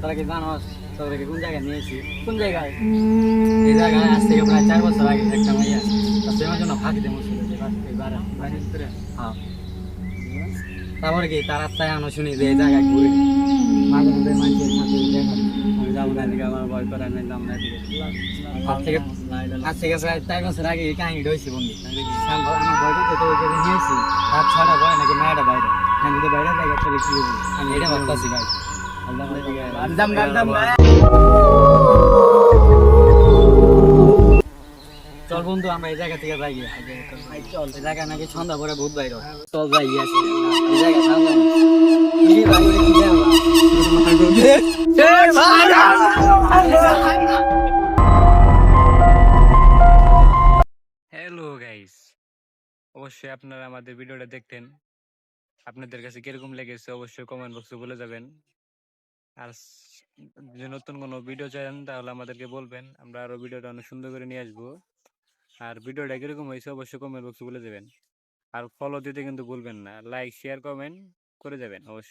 তোরা কি জানোস, তোদেরকে কোন জায়গায় নিয়েছি? কোন জায়গায়? এই জায়গায় আজ থেকে প্রায় চার বছর আগে একটা মাইয়া তার প্রেমের জন্য ফাঁকি দেবো ছিল যে বাস থেকে বাড়া বাড়ির ভিতরে। হ্যাঁ। তারপরে কি, তার আত্মায় আনো শুনি যে এই জায়গায় ঘুরে মাঝে মধ্যে মানুষের সাথে আমি যাব না এদিকে, আমার ভয় করে, আমি যাব না এদিকে। আগে এই হয়েছে বন্ধু। ভয়- আমার ভয় করতে তো নিয়েছি। রাত ছটা ভয় নাকি মেয়েটা আমি চলে কি করব? আমি এটা ভাবতেছি ভাই। আল্লাহ আন্দাম চল বন্ধু আমরা এই জায়গা থেকে যাই চল। এই জায়গা নাকি সন্ধ্যা পরে ভূত বাইর। চল যাই এই জায়গা সামনে। কি ভাই, জায়গা? হ্যালো গাইস অবশ্যই আপনারা আমাদের ভিডিওটা দেখতেন। আপনাদের কাছে কীরকম লেগেছে অবশ্যই কমেন্ট বক্সে বলে যাবেন। আর যদি নতুন কোনো ভিডিও চান তাহলে আমাদেরকে বলবেন। আমরা আরও ভিডিওটা অনেক সুন্দর করে নিয়ে আসব। আর ভিডিওটা কীরকম হয়েছে অবশ্যই কমেন্ট বক্সে বলে যাবেন। আর ফলো দিতে কিন্তু ভুলবেন না। লাইক শেয়ার কমেন্ট করে যাবেন অবশ্যই।